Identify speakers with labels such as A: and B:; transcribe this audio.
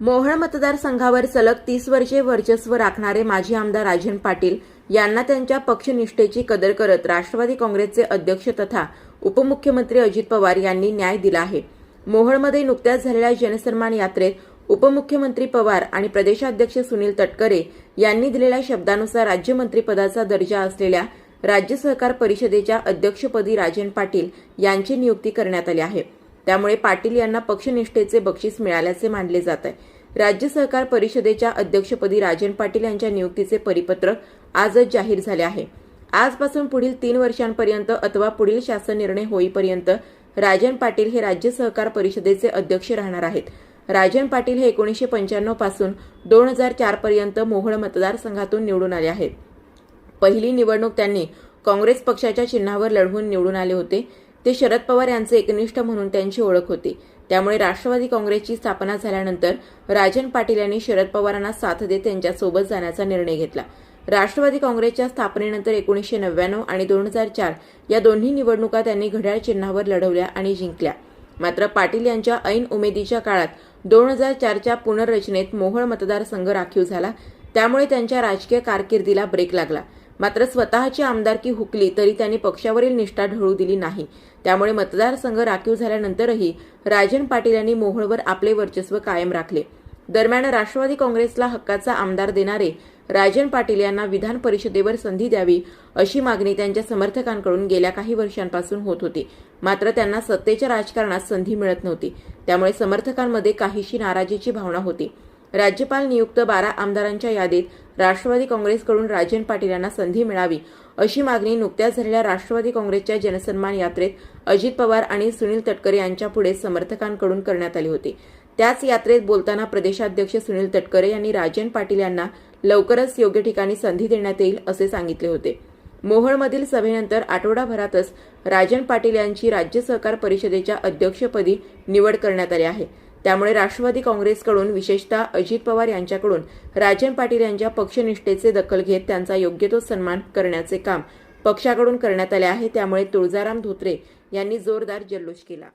A: मोहळ मतदारसंघावर सलग तीस वर्षे वर्चस्व राखणारे माजी आमदार राजन पाटील यांना त्यांच्या पक्षनिष्ठेची कदर करत राष्ट्रवादी काँग्रेसचे अध्यक्ष तथा उपमुख्यमंत्री अजित पवार यांनी न्याय दिला आहे. मोहळमध्ये नुकत्याच झालेल्या जनसन्मान यात्रेत उपमुख्यमंत्री पवार आणि प्रदेशाध्यक्ष सुनील तटकरे यांनी दिलेल्या शब्दानुसार राज्यमंत्रीपदाचा दर्जा असलेल्या राज्य सहकार परिषदेच्या अध्यक्षपदी राजन पाटील यांची नियुक्ती करण्यात आली आहे. त्यामुळे पाटील यांना पक्षनिष्ठेचे बक्षीस मिळाल्याचे मानले जात आहे. राज्य सहकार परिषदेच्या अध्यक्षपदी राजन पाटील यांच्या नियुक्तीचे परिपत्रक आजच जाहीर झाले आहे. आजपासून पुढील तीन वर्षांपर्यंत अथवा पुढील शासन निर्णय होईपर्यंत राजन पाटील हे राज्य सहकार परिषदेचे अध्यक्ष राहणार आहेत. राजन पाटील हे एकोणीसशे पंच्याण्णवपासून दोन हजार चार पर्यंत मोहोळ मतदारसंघातून निवडून आले आहेत. पहिली निवडणूक त्यांनी काँग्रेस पक्षाच्या चिन्हावर लढवून निवडून आले होते. ते शरद पवार यांचे एकनिष्ठ म्हणून त्यांची ओळख होती. त्यामुळे राष्ट्रवादी काँग्रेसची स्थापना झाल्यानंतर राजन पाटील यांनी शरद पवारांना साथ देत त्यांच्यासोबत जाण्याचा निर्णय घेतला. राष्ट्रवादी काँग्रेसच्या स्थापनेनंतर एकोणीसशे नव्याण्णव आणि दोन हजार चार या दोन्ही निवडणुका त्यांनी घड्याळ चिन्हावर लढवल्या आणि जिंकल्या. मात्र पाटील यांच्या ऐन उमेदीच्या काळात दोन हजार चारच्या पुनर्रचनेत मोहोळ मतदारसंघ राखीव झाला. त्यामुळे त्यांच्या राजकीय कारकिर्दीला ब्रेक लागला. मात्र स्वतःची आमदारकी हुकली तरी त्यांनी पक्षावरील निष्ठा ढळू दिली नाही. त्यामुळे मतदारसंघ राखीव झाल्यानंतरही राजन पाटील यांनी मोहोळवर आपले वर्चस्व कायम राखले. दरम्यान राष्ट्रवादी काँग्रेसला हक्काचा आमदार देणारे राजन पाटील यांना विधान परिषदेवर संधी द्यावी अशी मागणी त्यांच्या समर्थकांकडून गेल्या काही वर्षांपासून होत होती. मात्र त्यांना सत्तेच्या राजकारणात संधी मिळत नव्हती. त्यामुळे समर्थकांमध्ये काहीशी नाराजीची भावना होती. राज्यपाल नियुक्त बारा आमदारांच्या यादीत राष्ट्रवादी काँग्रेसकडून राजन पाटील यांना संधी मिळावी अशी मागणी नुकत्याच झालेल्या राष्ट्रवादी काँग्रेसच्या जनसन्मान यात्रेत अजित पवार आणि सुनील तटकरे यांच्या पुढे समर्थकांकडून करण्यात आली होती. त्याच यात्रेत बोलताना प्रदेशाध्यक्ष सुनील तटकरे यांनी राजन पाटील यांना लवकरच योग्य ठिकाणी संधी देण्यात येईल असे सांगितले होते. मोहोळमधील सभेनंतर आठवडाभरातच राजन पाटील यांची राज्य सहकार परिषदेच्या अध्यक्षपदी निवड करण्यात आली आहे. त्यामुळे राष्ट्रवादी काँग्रेसकडून विशेषतः अजित पवार यांच्याकडून राजन पाटील यांच्या पक्षनिष्ठेचे दखल घेत त्यांचा योग्य तो सन्मान करण्याचे काम पक्षाकडून करण्यात आले आहे. त्यामुळे तुळजाराम धोत्रे यांनी जोरदार जल्लोष केला.